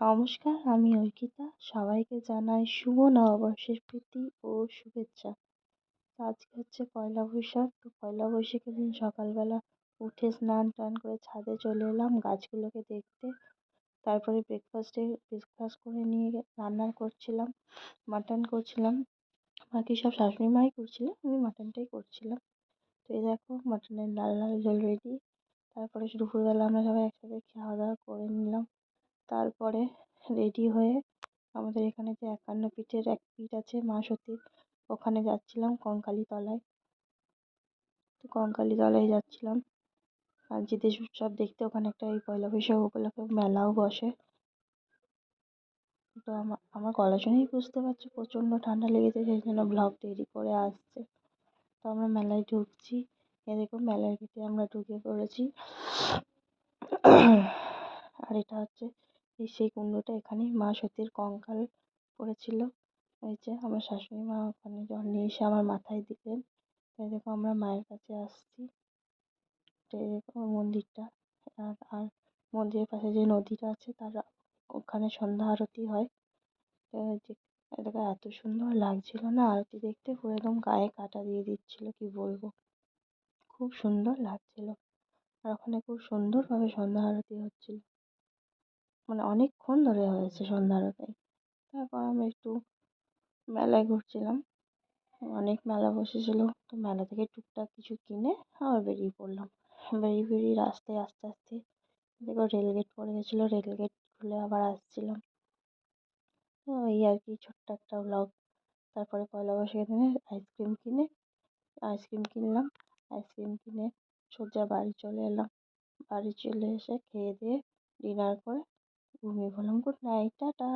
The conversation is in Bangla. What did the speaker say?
নমস্কার, আমি অর্পিতা সবাইকে জানাই শুভ নববর্ষের প্রীতি ও শুভেচ্ছা। আজকে হচ্ছে পয়লা বৈশাখ। তো পয়লা বৈশাখের দিন সকালবেলা উঠে স্নান টান করে ছাদে চলে এলাম গাছগুলোকে দেখতে। তারপরে ব্রেকফাস্টে ব্রেকফাস্ট করে নিয়ে রান্না করছিলাম মাটন করছিলাম। বাকি সব শাশুড়ি মাই করছিল, আমি মাটনটাই করছিলাম। তো এই দেখো মাটনের লাল লাল ঝোল রেডি তারপরে দুপুরবেলা আমরা সবাই একসাথে খাওয়া দাওয়া করে নিলাম। তারপরে রেডি হয়ে আমাদের এখানে যে একান্ন পীঠের এক পীঠ আছে মা সতীর, ওখানে যাচ্ছিলাম কঙ্কালী তলায় তো কঙ্কালী তলায় যাচ্ছিলাম। আর জিতেশ উৎসব দেখতে ওখানে একটা এই পয়লা বৈশাখ উপলক্ষে মেলাও বসে। তো আমার আমার গলা শুনেই বুঝতে পারছ প্রচণ্ড ঠান্ডা লেগেছে, সেই জন্য ব্লগ দেরি করে আসছে। তো আমরা মেলায় ঢুকছি। এ দেখো মেলার ভিতরে আমরা ঢুকে পড়েছি। আর এটা হচ্ছে সেই কুণ্ডটা এখানেই মা সতীর কঙ্কাল পড়েছিল। এই যে আমার শাশুড়ি মা ওখানে জল নিয়ে এসে আমার মাথায় দিলেন। এই দেখো আমরা মায়ের কাছে আসছি। এই দেখো মন্দিরটা। আর আর মন্দিরের পাশে যে নদীটা আছে তার ওখানে সন্ধ্যা আরতি হয়। যে দেখো এত সুন্দর লাগছিল না আরতি দেখতে পুরো একদম গায়ে কাটা দিয়ে দিচ্ছিল, কি বলব? খুব সুন্দর লাগছিল। আর ওখানে খুব সুন্দরভাবে সন্ধ্যা আরতি হচ্ছিল। মানে অনেকক্ষণ ধরে হয়েছে সন্ধ্যা আরতি তারপর আমরা একটু মেলায় ঘুরছিলাম। অনেক মেলা বসেছিল। তো মেলা থেকে টুকটাক কিছু কিনে আবার বেরিয়ে পড়লাম। বেরিয়ে বেরিয়ে রাস্তায় আস্তে আস্তে দেখো রেলগেট পড়ে গেছিল। রেলগেট খুলে আবার আসছিলাম। এই আর কি ছোট্ট একটা ব্লগ তারপরে পয়লা বৈশাখের দিনে আইসক্রিম কিনে আইসক্রিম কিনলাম। আইসক্রিম কিনে সোজা বাড়ি চলে এলাম। বাড়ি চলে এসে খেয়ে দিয়ে ডিনার করে ঘুমিয়ে পড়লাম। Good night tata.